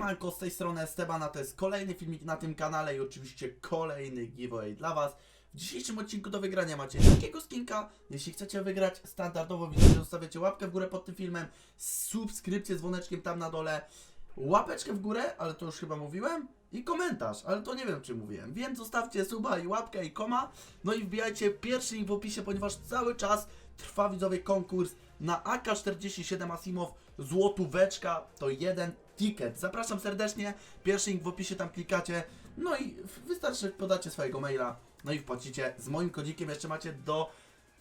Siemanko, z tej strony Estebana, to jest kolejny filmik na tym kanale i oczywiście kolejny giveaway dla Was. W dzisiejszym odcinku do wygrania macie takiego skinka. Jeśli chcecie wygrać standardowo, widzowie zostawiacie łapkę w górę pod tym filmem, subskrypcję z dzwoneczkiem tam na dole, łapeczkę w górę, ale to już chyba mówiłem, i komentarz, ale to nie wiem czy mówiłem. Więc zostawcie suba i łapkę i koma, no i wbijajcie pierwszy link w opisie, ponieważ cały czas trwa widzowie konkurs na AK-47 Asimow złotóweczka, to jeden ticket. Zapraszam serdecznie, pierwszy link w opisie tam klikacie, no i wystarczy podacie swojego maila, no i wpłacicie. Z moim kodzikiem, jeszcze macie do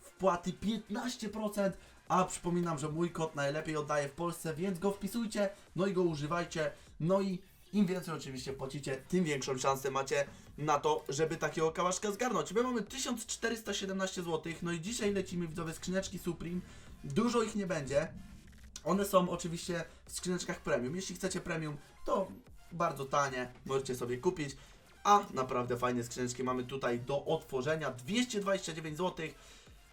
wpłaty 15%, a przypominam, że mój kod najlepiej oddaje w Polsce, więc go wpisujcie, no i go używajcie, no i im więcej oczywiście płacicie, tym większą szansę macie na to, żeby takiego kałaszka zgarnąć. My mamy 1417 zł, no i dzisiaj lecimy widzowie skrzyneczki Supreme, dużo ich nie będzie, one są oczywiście w skrzyneczkach premium. Jeśli chcecie premium, to bardzo tanie, możecie sobie kupić. A naprawdę fajne skrzyneczki mamy tutaj do otworzenia. 229 zł.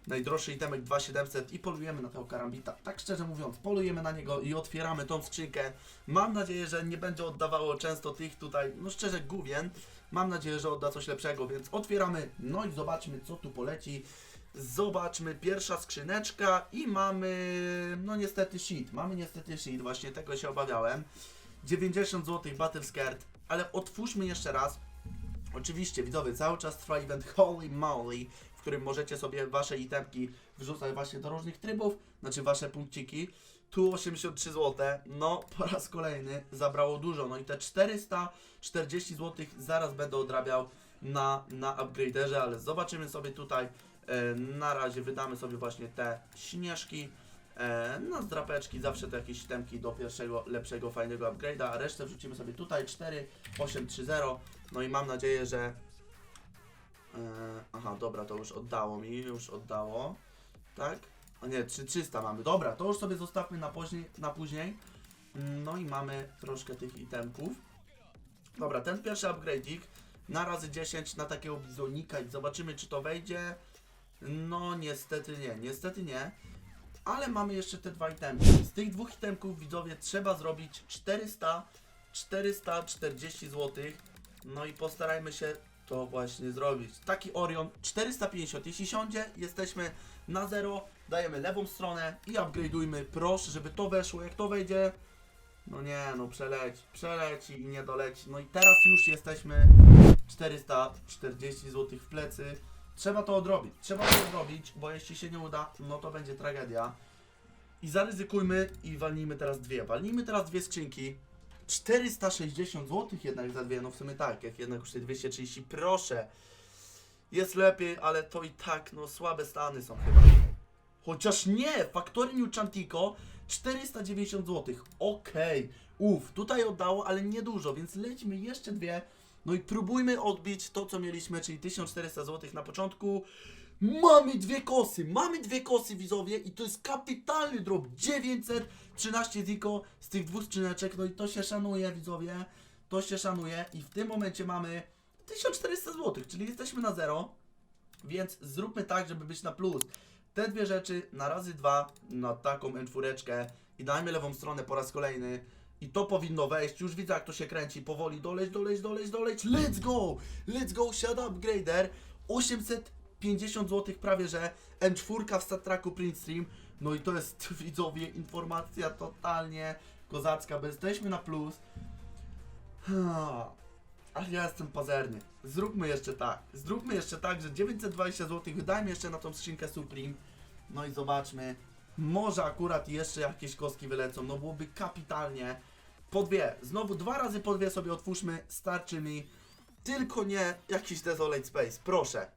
Najdroższy itemek 2700 i polujemy na tego karambita. Tak szczerze mówiąc, polujemy na niego i otwieramy tą skrzynkę. Mam nadzieję, że nie będzie oddawało często tych tutaj, no szczerze, gówien. Mam nadzieję, że odda coś lepszego, więc otwieramy, no i zobaczmy co tu poleci. Zobaczmy, pierwsza skrzyneczka i mamy, no niestety sheet, mamy niestety sheet, właśnie tego się obawiałem. 90 zł Battle Skirt, ale otwórzmy jeszcze raz. Oczywiście, widzowie, cały czas trwa event Holy Moly, w którym możecie sobie wasze itemki wrzucać właśnie do różnych trybów, znaczy wasze punkciki. Tu 83 zł, no po raz kolejny zabrało dużo, no i te 440 zł zaraz będę odrabiał na, na upgraderze, ale zobaczymy sobie tutaj. E, na razie wydamy sobie właśnie te śnieżki. Na zdrapeczki zawsze to jakieś temki do pierwszego, lepszego, fajnego upgrade'a, resztę wrzucimy sobie tutaj 4, 8, 3, 0. No i mam nadzieję, że. E, aha, dobra, to już oddało mi, już oddało. Tak? A nie, 3, 300 mamy. Dobra, to już sobie zostawmy na później. Na później. No i mamy troszkę tych itemków. Dobra, ten pierwszy upgrade'ik na razy 10 na takiego bizonika i zobaczymy czy to wejdzie. No niestety nie, niestety nie. Ale mamy jeszcze te dwa itemki. Z tych dwóch itemków widzowie trzeba zrobić 400 440 zł. No i postarajmy się to właśnie zrobić. Taki Orion 450. Jeśli siądzie, jesteśmy na zero, dajemy lewą stronę i upgrade'ujmy. Proszę, żeby to weszło. Jak to wejdzie, no nie, no przeleci, przeleci i nie doleci. No i teraz już jesteśmy 440 zł w plecy. Trzeba to odrobić, trzeba to odrobić, bo jeśli się nie uda, no to będzie tragedia. I zaryzykujmy i walnijmy teraz dwie. Walnijmy teraz dwie skrzynki. 460 zł jednak za dwie, no w sumie tak, jak jednak kosztuje 230, proszę. Jest lepiej, ale to i tak, no słabe stany są chyba. Chociaż nie, Factory New Chantico 490 zł. Okej, uff, tutaj oddało, ale nie dużo, więc lećmy jeszcze dwie. No i próbujmy odbić to, co mieliśmy, czyli 1400 zł na początku. Mamy dwie kosy, mamy dwie kosy widzowie i to jest kapitalny drop 913 ziko z tych dwóch skrzyneczek, no i to się szanuje widzowie, to się szanuje i w tym momencie mamy 1400 zł, czyli jesteśmy na zero, więc zróbmy tak, żeby być na plus. Te dwie rzeczy na razy dwa na taką M4 i dajmy lewą stronę po raz kolejny. I to powinno wejść. Już widzę jak to się kręci. Powoli doleć, doleć, doleć, doleć. Let's go! Let's go! Shut upgrader. 850 zł prawie, że M4 w StatTracku Print Stream. No i to jest widzowie informacja totalnie kozacka, bo jesteśmy na plus. Ha. Ale ja jestem pazerny. Zróbmy jeszcze tak. Zróbmy jeszcze tak, że 920 zł wydajmy jeszcze na tą skrzynkę Supreme. No i zobaczmy. Może akurat jeszcze jakieś kostki wylecą. No byłoby kapitalnie. Po dwie. Znowu dwa razy po dwie sobie otwórzmy. Starczy mi. Tylko nie jakiś Desolate Space. Proszę.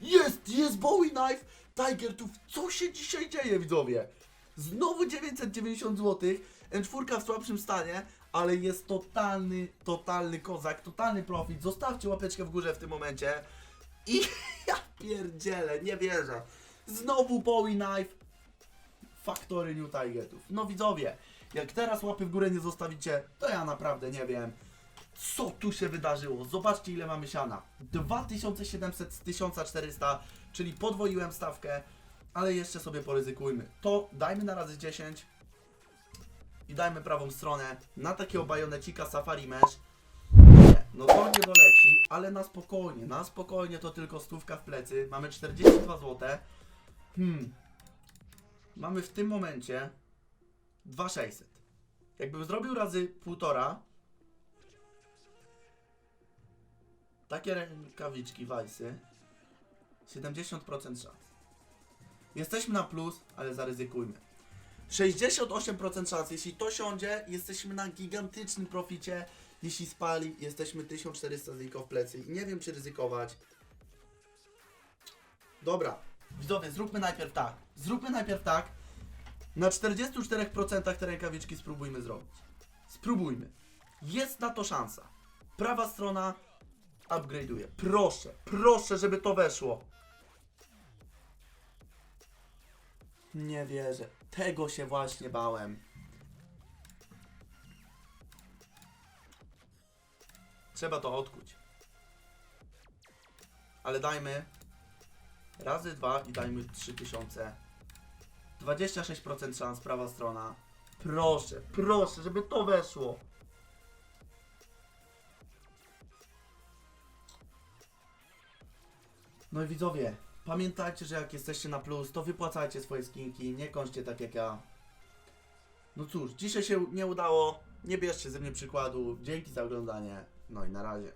Jest! Jest Bowie Knife! Tiger tu. Co się dzisiaj dzieje, widzowie? Znowu 990 zł. M4 w słabszym stanie, ale jest totalny, totalny kozak, totalny profit. Zostawcie łapeczkę w górze w tym momencie. I ja pierdzielę, nie wierzę. Znowu Bowie Knife. Factory New Tigetów. No widzowie, jak teraz łapy w górę nie zostawicie, to ja naprawdę nie wiem, co tu się wydarzyło. Zobaczcie ile mamy siana. 2700 z 1400, czyli podwoiłem stawkę, ale jeszcze sobie poryzykujmy. To dajmy na razy 10 i dajmy prawą stronę na takiego bajonecika Safari Mesh. Nie, no to nie doleci, ale na spokojnie, na spokojnie to tylko stówka w plecy. Mamy 42 zł. Hmm. Mamy w tym momencie 2600. Jakbym zrobił razy półtora, takie rękawiczki Wajsy, 70% szans. Jesteśmy na plus, ale zaryzykujmy. 68% szans, jeśli to siądzie, jesteśmy na gigantycznym proficie. Jeśli spali, jesteśmy 1400 zliko w plecy. Nie wiem, czy ryzykować. Dobra, widzowie, zróbmy najpierw tak. Zróbmy najpierw tak. Na 44% te rękawiczki spróbujmy zrobić. Spróbujmy. Jest na to szansa. Prawa strona upgrade'uje. Proszę, proszę, żeby to weszło. Nie wierzę. Tego się właśnie bałem. Trzeba to odkuć. Ale dajmy razy dwa i dajmy 3000. 26% szans, prawa strona. Proszę, proszę, żeby to weszło. No i widzowie, pamiętajcie, że jak jesteście na plus, to wypłacajcie swoje skinki, nie kończcie tak jak ja. No cóż, dzisiaj się nie udało, nie bierzcie ze mnie przykładu, dzięki za oglądanie, no i na razie.